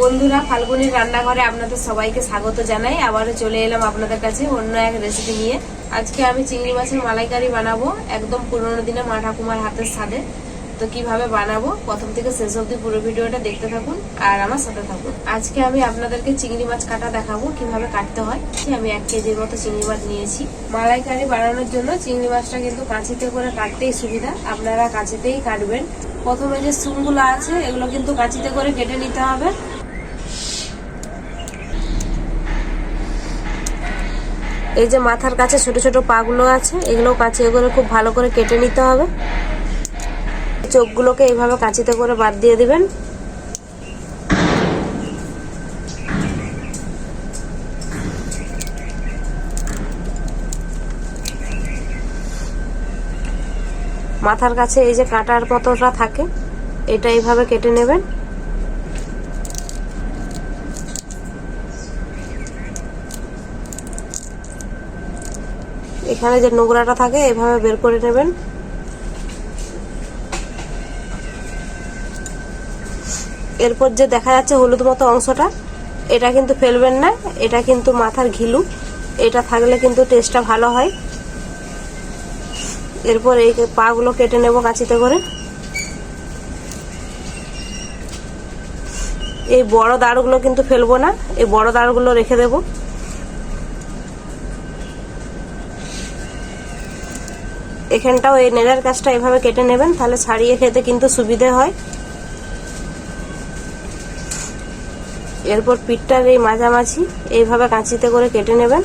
বন্ধুরা, ফাল্গুনির রান্নাঘরে আপনাদের সবাইকে স্বাগত জানাই। আবারও চলে এলাম আপনাদের কাছে অন্য এক রেসিপি নিয়ে। আজকে আমি চিংড়ি মাছের মালাইকারি বানাবো, একদম পুরোনো দিনে মা ঠাকুমার হাতের স্বাদে। তো কীভাবে বানাবো? প্রথম থেকে শেষ অবধি পুরো ভিডিওটা দেখতে থাকুন আর আমার সাথে থাকুন। আজকে আমি আপনাদেরকে চিংড়ি মাছ কাটা দেখাবো, কীভাবে কাটতে হয়। আমি এক কেজির মতো চিংড়ি মাছ নিয়েছি। মালাইকারি বানানোর জন্য চিংড়ি মাছটা কিন্তু কাঁচিতে করে কাটতেই সুবিধা। আপনারা কাঁচিতেই কাটবেন। প্রথমে যে সুমগুলো আছে, এগুলো কিন্তু কাঁচিতে করে কেটে নিতে হবে। এই যে মাথার কাছে ছোট ছোট পাগুলো আছে, এগুলো কাঁচিয়ে করে খুব ভালো করে কেটে নিতে হবে। চোখগুলোকে এইভাবে কাঁচিতে করে বাদ দিয়ে দিবেন। মাথার কাছে এই যে কাঁটার মতোটা থাকে, এটা এইভাবে কেটে নেবেন। এখানে যে নোংরাটা থাকে, এভাবে বের করে নেবেন। এরপর যে দেখা যাচ্ছে হলুদ মতো অংশটা, এটা কিন্তু ফেলবেন না, এটা কিন্তু মাথার ঘিলু। এটা থাকলে কিন্তু টেস্টটা ভালো হয়। এরপর এই পাগুলো কেটে নেব কাঁচিতে করে। এই বড় দাঁড়গুলো কিন্তু ফেলব না, এই বড় দাঁড়গুলো রেখে দেব। এখানটাও এই নেড়ার কাজটা এভাবে কেটে নেবেন, তাহলে ছাড়িয়ে খেতে কিন্তু সুবিধে হয়। এরপর পিঠটার এই মাঝামাঝি, এইভাবে কাঁচিতে করে কেটে নেবেন।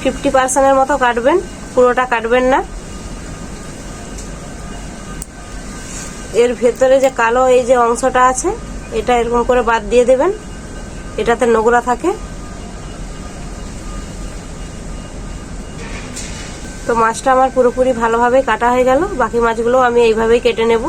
ফিফটি পার্সেন্টের মতো কাটবেন, পুরোটা কাটবেন না। এর ভেতরে যে কালো এই যে অংশটা আছে, এটা এরকম করে বাদ দিয়ে দেবেন। এটাতে নোংরা থাকে। তো মাছটা আমার পুরোপুরি ভালোভাবে কাটা হয়ে গেল। বাকি মাছগুলো আমি এইভাবেই কেটে নেব।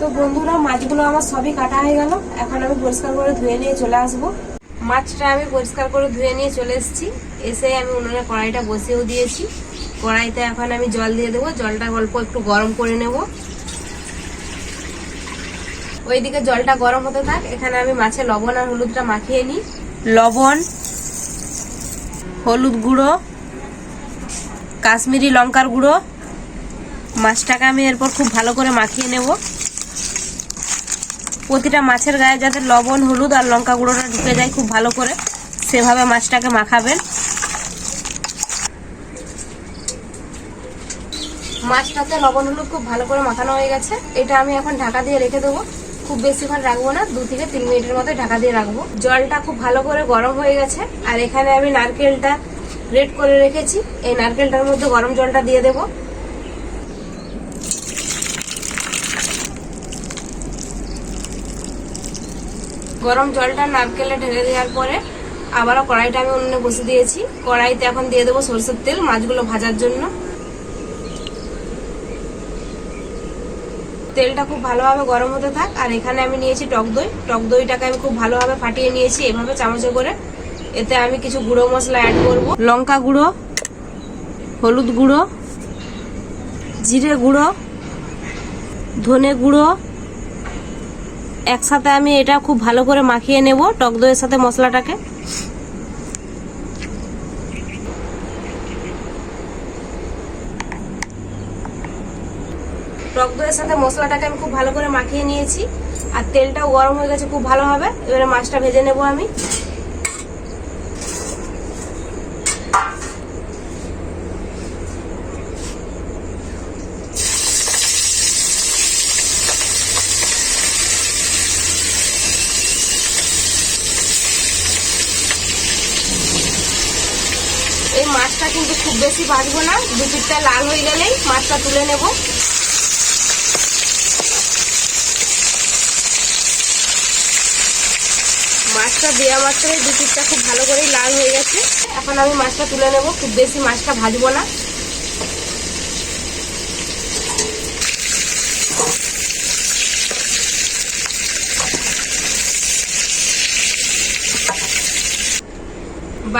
তো বন্ধুরা, মাছগুলো আমার সবই কাটা হয়ে গেল। এখন আমি পরিষ্কার করে ধুয়ে নিয়ে চলে আসব। মাছটা আমি পরিষ্কার করে ধুয়ে নিয়ে চলে এসেছি। এসে আমি উনুনে কড়াইটা বসিয়েও দিয়েছি। কড়াইতে এখন আমি জল দিয়ে দেবো। জলটা অল্প একটু গরম করে নেব। ওইদিকে জলটা গরম হতে থাক। এখানে আমি মাছে লবণ আর হলুদটা মাখিয়ে নিই। লবণ, হলুদ গুঁড়ো, কাশ্মীরি লঙ্কার গুঁড়ো। মাছটাকে আমি এরপর খুব ভালো করে মাখিয়ে নেব। প্রতিটা মাছের গায়ে যাতে লবণ, হলুদ আর লঙ্কা গুঁড়োটা ঢুকে যায় খুব ভালো করে, সেভাবে মাছটাকে মাখাবেন। মাছটাতে লবণ, হলুদ খুব ভালো করে মাখানো হয়ে গেছে। এটা আমি এখন ঢাকা দিয়ে রেখে দেবো। খুব বেশিক্ষণ রাখব না, দু থেকে তিন মিনিটের মতো ঢাকা দিয়ে রাখব। জলটা খুব ভালো করে গরম হয়ে গেছে। আর এখানে আমি নারকেলটা রেড করে রেখেছি। এই নারকেলটার মধ্যে গরম জলটা দিয়ে দেবো। গরম জলটা নারকেলে ঢেলে দেওয়ার পরে আবারও কড়াইটা আমি উনুনে বসে দিয়েছি। কড়াইতে এখন দিয়ে দেবো সরষের তেল, মাছগুলো ভাজার জন্য। তেলটা খুব ভালোভাবে গরম হতে থাক, আর এখানে আমি নিয়েছি টক দই। টক দইটাকে আমি খুব ভালোভাবে ফাটিয়ে নিয়েছি, এভাবে চামচে করে। এতে আমি কিছু গুঁড়ো মশলা অ্যাড করব। লঙ্কা গুঁড়ো, হলুদ গুঁড়ো, জিরে গুঁড়ো, ধনে গুঁড়ো একসাথে আমি এটা খুব ভালো করে মাখিয়ে নেব, টক দইয়ের সাথে মশলাটাকে। টক দইয়ের সাথে মশলাটাকে আমি খুব ভালো করে মাখিয়ে নিয়েছি, আর তেলটাও গরম হয়ে গেছে, খুব ভালো হবে। এবারে মাছটা ভেজে নেব আমি। মাছটা কিন্তু খুব বেশি ভাজবো না দু লাল হয়ে গেলেই মাছটা তুলে নেব। মাছটা দেওয়া মাত্রই দু পিঠটা খুব ভালো করেই লাল হয়ে গেছে। এখন আমি মাছটা তুলে নেব, খুব বেশি মাছটা ভাজবো না।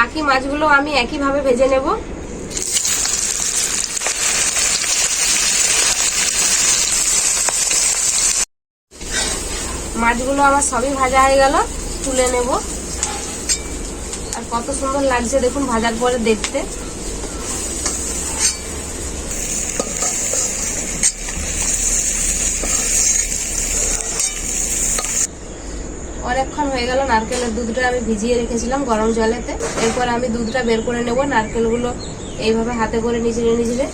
বাকি মাছগুলো আমি একইভাবে ভেজে নেব। মাছগুলো আমার সবই ভাজা হয়ে গেল, তুলে নেব। আর কত সুন্দর লাগছে দেখুন ভাজার পরে দেখতে। অনেকক্ষণ হয়ে গেল, নারকেলের দুধটা আমি ভিজিয়ে রেখেছিলাম গরম জলেতে। এরপর আমি দুধটা বের করে নেব, নারকেলগুলো এইভাবে হাতে করে নিজেরে নিচড়ে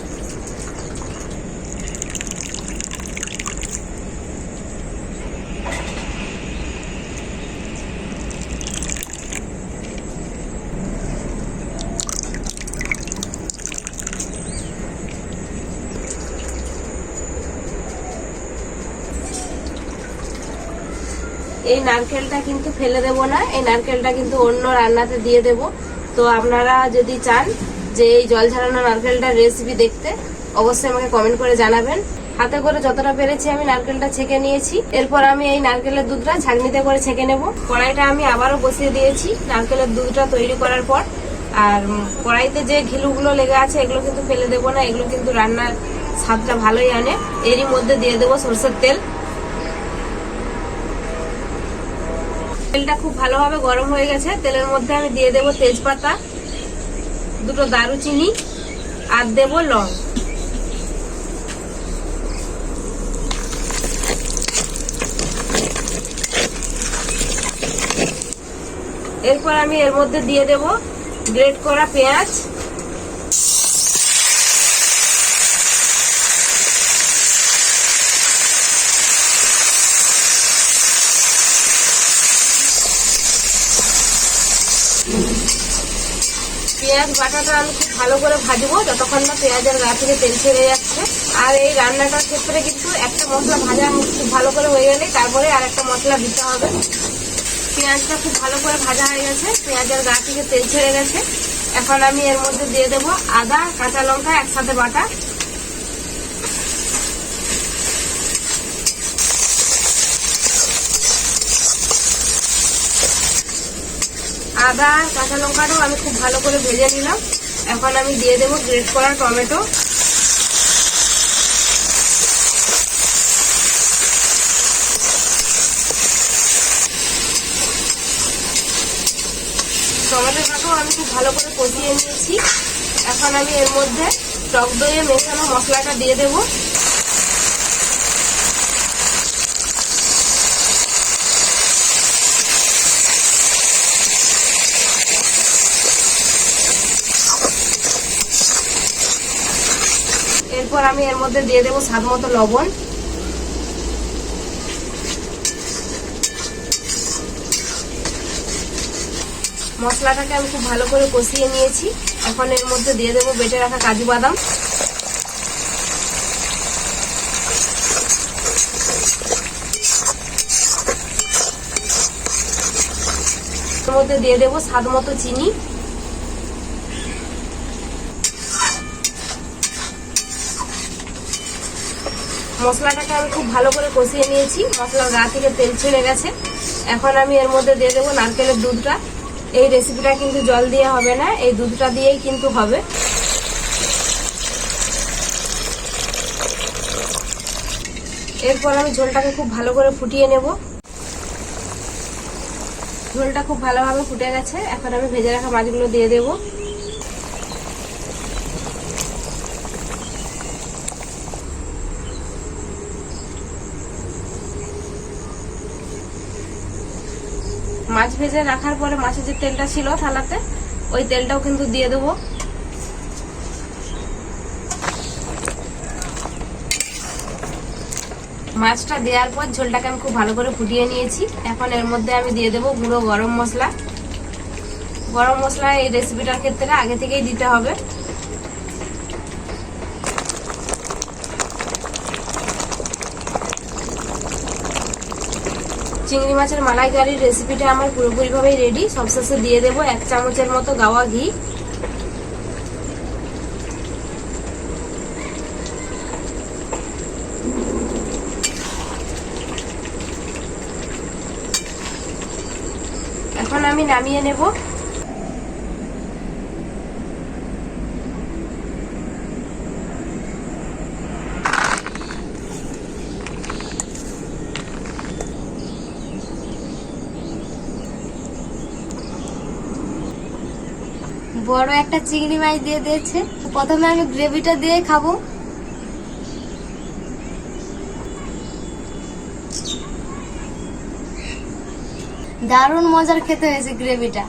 এই নারকেলটা কিন্তু ফেলে দেব না, এই নারকেলটা কিন্তু অন্য রান্নাতে দিয়ে দেব। তো আপনারা যদি চান যে এই জল ঝরানো নারকেলটার রেসিপি দেখতে, অবশ্যই আমাকে কমেন্ট করে জানাবেন। হাতে করে যতটা পেরেছি আমি নারকেলটা ছেঁকে নিয়েছি। এরপর আমি এই নারকেলের দুধটা ছাঁকনিতে করে ছেঁকে নেব। কড়াইটা আমি আবারও বসিয়ে দিয়েছি নারকেলের দুধটা তৈরি করার পর। আর কড়াইতে যে ঘিলুগুলো লেগে আছে, এগুলো কিন্তু ফেলে দেবো না, এগুলো কিন্তু রান্নার স্বাদটা ভালোই আনে। এরই মধ্যে দিয়ে দেবো সরষের তেল। তেলটা খুব ভালোভাবে গরম হয়ে গেছে। তেলের মধ্যে আমি দিয়ে দেব তেজপাতা, দুটো দারুচিনি, আর দেব লং। এরপর আমি এর মধ্যে দিয়ে দেব গ্রেট করা পেঁয়াজ। পেঁয়াজ বাটাটা আমি খুব ভালো করে ভাজবো যতক্ষণ না পেঁয়াজের গা থেকে তেল ছেড়ে যাচ্ছে। আর এই রান্নাটার ক্ষেত্রে কিন্তু একটা মশলা ভাজা খুব ভালো করে হয়ে গেলে তারপরে আর একটা মশলা দিতে হবে। পেঁয়াজটা খুব ভালো করে ভাজা হয়ে গেছে, পেঁয়াজের গা থেকে তেল ছেড়ে গেছে। এখন আমি এর মধ্যে দিয়ে দেবো আদা, কাঁচা লঙ্কা, একসাথে বাটা। আদা, কাঁচা লঙ্কাটাও আমি খুব ভালো করে ভেজে নিলাম। এখন আমি দিয়ে দেবো গ্রেট করা টমেটো। টমেটোটাকেও আমি খুব ভালো করে কষিয়ে নিয়েছি। এখন আমি এর মধ্যে টক দইয়ে মেশানো মশলাটা দিয়ে দেবো। এরপর আমি এর মধ্যে দিয়ে দেবো স্বাদ মতো লবণ। মশলাটাকে আমি খুব ভালো করে কষিয়ে নিয়েছি। এখন এর মধ্যে দিয়ে দেবো বেটে রাখা কাজু বাদাম। মধ্যে দিয়ে দেবো স্বাদ মতো চিনি। মশলাটাকে আমি খুব ভালো করে কষিয়ে নিয়েছি। মশলার গা থেকে তেল ছেড়ে গেছে। এখন আমি এর মধ্যে দিয়ে দেবো নারকেলের দুধটা। এই রেসিপিটা কিন্তু জল দিয়ে হবে না, এই দুধটা দিয়েই কিন্তু হবে। এরপর আমি ঝোলটাকে খুব ভালো করে ফুটিয়ে নেব। ঝোলটা খুব ভালোভাবে ফুটে গেছে। এখন আমি ভেজে রাখা মাছগুলো দিয়ে দেবো। মাছ ভেজে রাখার পরে মাছের যে তেলটা ছিল থালাতে, ওই তেলটাও কিন্তু দিয়ে দেবো। মাছটা দেওয়ার পর ঝোলটাকে আমি খুব ভালো করে ফুটিয়ে নিয়েছি। এখন এর মধ্যে আমি দিয়ে দেবো গুঁড়ো গরম মশলা। গরম মশলা এই রেসিপিটার ক্ষেত্রে আগে থেকেই দিতে হবে। চিংড়ি মাছের মালাইকারির রেসিপিটা আমার পুরোপুরিভাবেই রেডি সবশেষে দিয়ে দেবো এক চামচের মতো গাওয়া ঘি। এখন আমি নামিয়ে নেব। বড় একটা চিংড়ি মাছ দিয়ে দিয়েছে। প্রথমে আমি গ্রেভিটা দিয়ে খাব। দারুণ মজার খেতে হয়েছে গ্রেভিটা।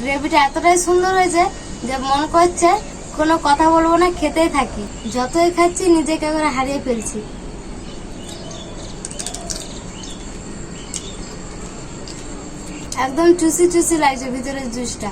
গ্রেভিটা এতটাই সুন্দর হয়েছে যে মন করছে কোনো কথা বলব না, খেতেই থাকি। যতই খাচ্ছি, নিজেকে হারিয়ে ফেলছি। একদম চুসি চুসি লাগছে ভিতরের জুসটা।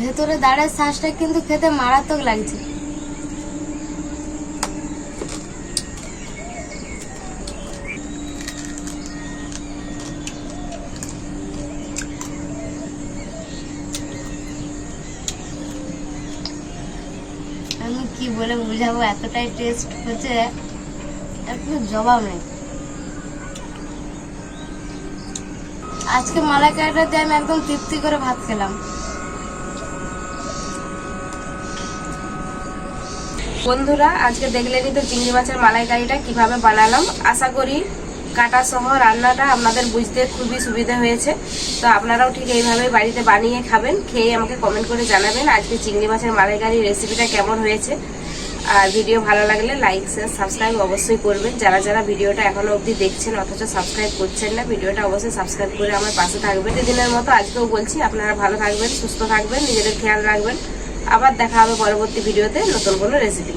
ভেতরে দাঁড়ের শ্বাসটা কিন্তু খেতে মারাত্মক লাগছে আমি কি বলে বুঝাবো? এতটাই টেস্ট হচ্ছে কোনো জবাব নেই। আজকে মালাইকারিটা দিয়ে আমি একদম তৃপ্তি করে ভাত খেলাম। বন্ধুরা, আজকে দেখলেনি তো চিংড়ি মাছের মালাইকারিটা কীভাবে বানালাম। আশা করি কাটা সহ রান্নাটা আপনাদের বুঝতে খুবই সুবিধা হয়েছে। তো আপনারাও ঠিক এইভাবে বাড়িতে বানিয়ে খাবেন, খেয়ে আমাকে কমেন্ট করে জানাবেন আজকে চিংড়ি মাছের মালাইকারি রেসিপিটা কেমন হয়েছে। আর ভিডিও ভালো লাগলে লাইক শেয়ার সাবস্ক্রাইব অবশ্যই করবেন। যারা যারা ভিডিওটা এখনও অবধি দেখছেন অথচ সাবস্ক্রাইব করছেন না ভিডিওটা অবশ্যই সাবস্ক্রাইব করে আমার পাশে থাকবেন। দিনের মতো আজকেও বলছি, আপনারা ভালো থাকবেন, সুস্থ থাকবেন, নিজেদের খেয়াল রাখবেন। আবার দেখা হবে পরবর্তী ভিডিওতে নতুন কোনো রেসিপি